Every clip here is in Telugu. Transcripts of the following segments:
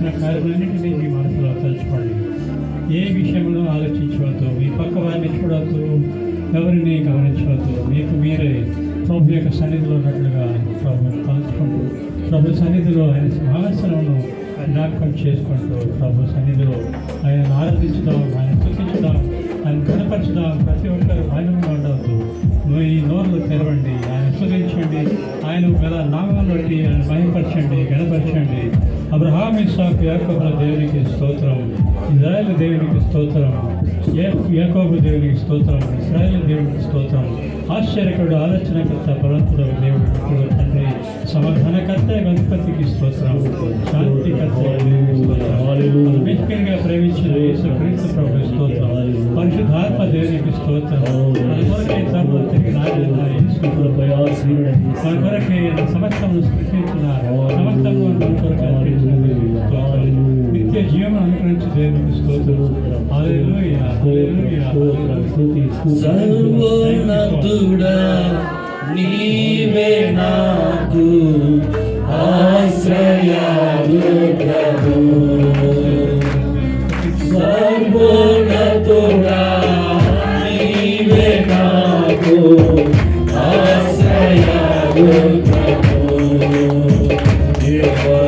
చేసిన కార్యములన్నింటినీ మీ మనసులో తలుచుకోండి. ఏ విషయంలో ఆలోచించవద్దు మీ పక్క వారిని చూడవద్దు ఎవరిని గమనించవద్దు. మీకు మీరే ప్రభు యొక్క సన్నిధిలో ఉన్నట్లుగా ప్రభు తలుచుకుంటూ ప్రభు సన్నిధిలో ఆయన సింహాసనమును జ్ఞాపకం చేసుకుంటూ ప్రభు సన్నిధిలో ఆయన ఆరాధించడం ఆయన స్థుతించుదాం ఆయన కనపరచడం ప్రతి ఒక్కరు మౌనంగా ఉండవద్దు. ఈ నోర్లు తెరవండి ఆయన స్థుతించండి ఆయన గల నామాలు బట్టి ఆయన భయపరచండి గణపరచండి అబ్రహాం ఇస్సాకు యాకోబుల దేవునికి స్తోత్రం ఇజ్రాయేల్ దేవునికి స్తోత్రం ఏ- యాకోబు దేవునికి స్తోత్రం ఇస్రాయేల్ దేవునికి స్తోత్రం ఆశ్చర్యకుడు ఆలోచనకర్త బలవంతుడు దేవుడు ఇప్పుడు తండ్రి సమాధానకర్త గణపతికి స్తోత్రం శాంతికర్త మిక్కిలిగా ప్రేమించిన యేసు క్రీస్తు ప్రభు స్తోత్రం పరిశుద్ధాత్మ దేవునికి స్తోత్రం మన కొరకై త్వరలో తిరిగి రాజున్న యేసు ప్రభు మన కొరకై సమస్తమును సృష్టించిన సమస్తము మన కొరకు అర్పించినది స్తోత్రం. నిత్య జీవనం అనుగ్రహించి దేవునికి స్తోత్రం హల్లెలూయా హల్లెలూయా సర్వోన్నతుడా నీవే నాకు ఆశ్రయాలు సర్వోన్నతుడా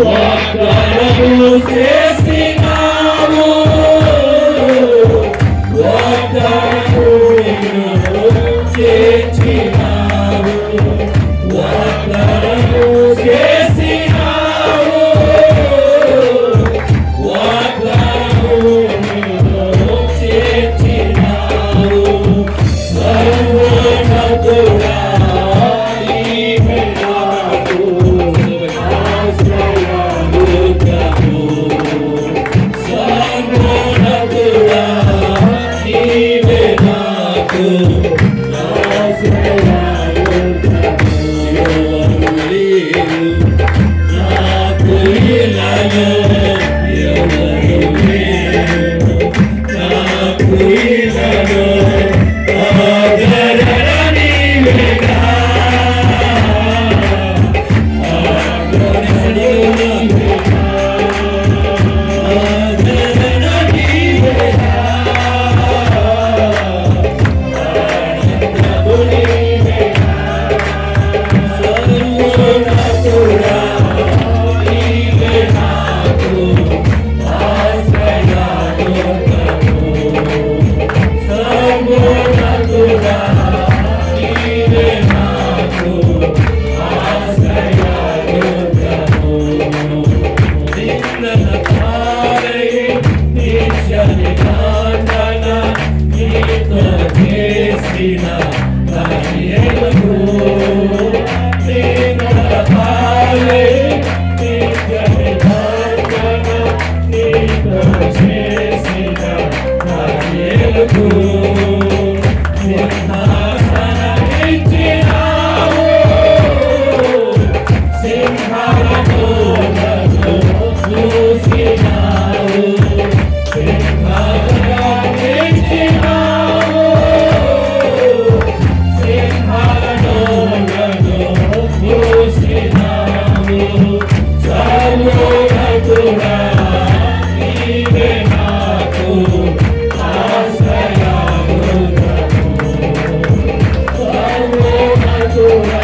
వాగ్దానము చేసినావు వాగ్దానము Yeah. Lord.